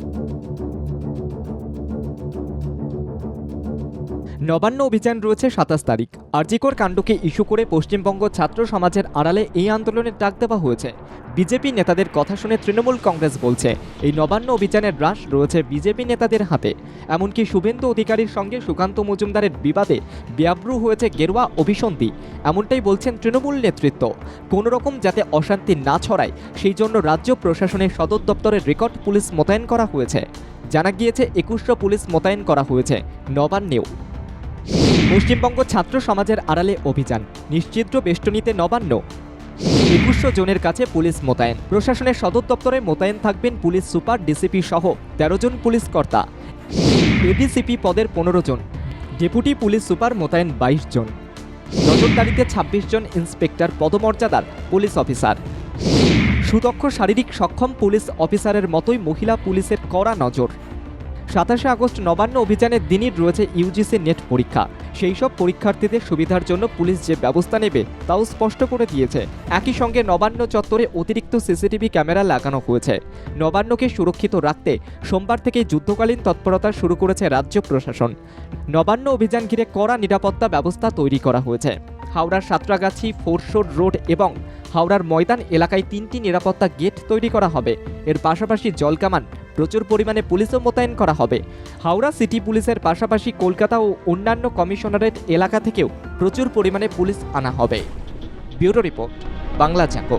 Thank you. Nabanna অভিযান রয়েছে সাতাশ তারিখ। আরজিকর কাণ্ডকে ইস্যু করে পশ্চিমবঙ্গ ছাত্র সমাজের আড়ালে এই আন্দোলনের ডাক দেওয়া হয়েছে। বিজেপি নেতাদের কথা শুনে তৃণমূল কংগ্রেস বলছে, এই নবান্ন অভিযানের হ্রাস রয়েছে বিজেপি নেতাদের হাতে। এমনকি শুভেন্দু অধিকারীর সঙ্গে সুকান্ত মজুমদারের বিবাদে ব্যাব্রু হয়েছে গেরুয়া অভিসন্ধি। এমনটাই বলছেন তৃণমূল নেতৃত্ব। কোনো রকম যাতে অশান্তি না ছড়ায়, সেই জন্য রাজ্য প্রশাসনের সদর দপ্তরের রেকর্ড পুলিশ মোতায়েন করা হয়েছে। জানা গিয়েছে একুশশো পুলিশ মোতায়েন করা হয়েছে। নবান্নেও পশ্চিমবঙ্গ ছাত্র সমাজের আড়ালে অভিযান। নিশ্চিদ্র বেষ্টনীতে নবান্ন। একুশশো জনের কাছে পুলিশ মোতায়েন। প্রশাসনের সদর দপ্তরে মোতায়েন থাকবেন পুলিশ সুপার, ডিসিপি সহ তেরো জন পুলিশ কর্তা। এডিসিপি পদের পনেরো জন। ডেপুটি পুলিশ সুপার মোতায়েন বাইশ জন। নজরদারিতে ছাব্বিশ জন ইন্সপেক্টর পদমর্যাদার পুলিশ অফিসার। সুদক্ষ শারীরিক সক্ষম পুলিশ অফিসারের মতোই মহিলা পুলিশের কড়া নজর। সাতাশে আগস্ট নবান্ন অভিযানের দিনই রয়েছে ইউজিসি নেট পরীক্ষা। সেই সব পরীক্ষার্থীদের সুবিধার জন্য পুলিশ যে ব্যবস্থা নেবে, তাও স্পষ্ট করে দিয়েছে। একই সঙ্গে নবান্ন চত্বরে অতিরিক্ত সিসিটিভি ক্যামেরা লাগানো হয়েছে। নবান্নকে সুরক্ষিত রাখতে সোমবার থেকে যুদ্ধকালীন তৎপরতা শুরু করেছে রাজ্য প্রশাসন। নবান্ন অভিযান ঘিরে কড়া নিরাপত্তা ব্যবস্থা তৈরি করা হয়েছে। হাওড়ার সাঁতরাগাছি, ফোরশোর রোড এবং হাওড়ার ময়দান এলাকায় তিনটি নিরাপত্তা গেট তৈরি করা হবে। এর পাশাপাশি জলকামান প্রচুর পরিমাণে পুলিশও মোতায়েন করা হবে। হাওড়া সিটি পুলিশের পাশাপাশি কলকাতা ও অন্যান্য কমিশনারেট এলাকা থেকেও প্রচুর পরিমাণে পুলিশ আনা হবে। Bureau report, Bangla চাকো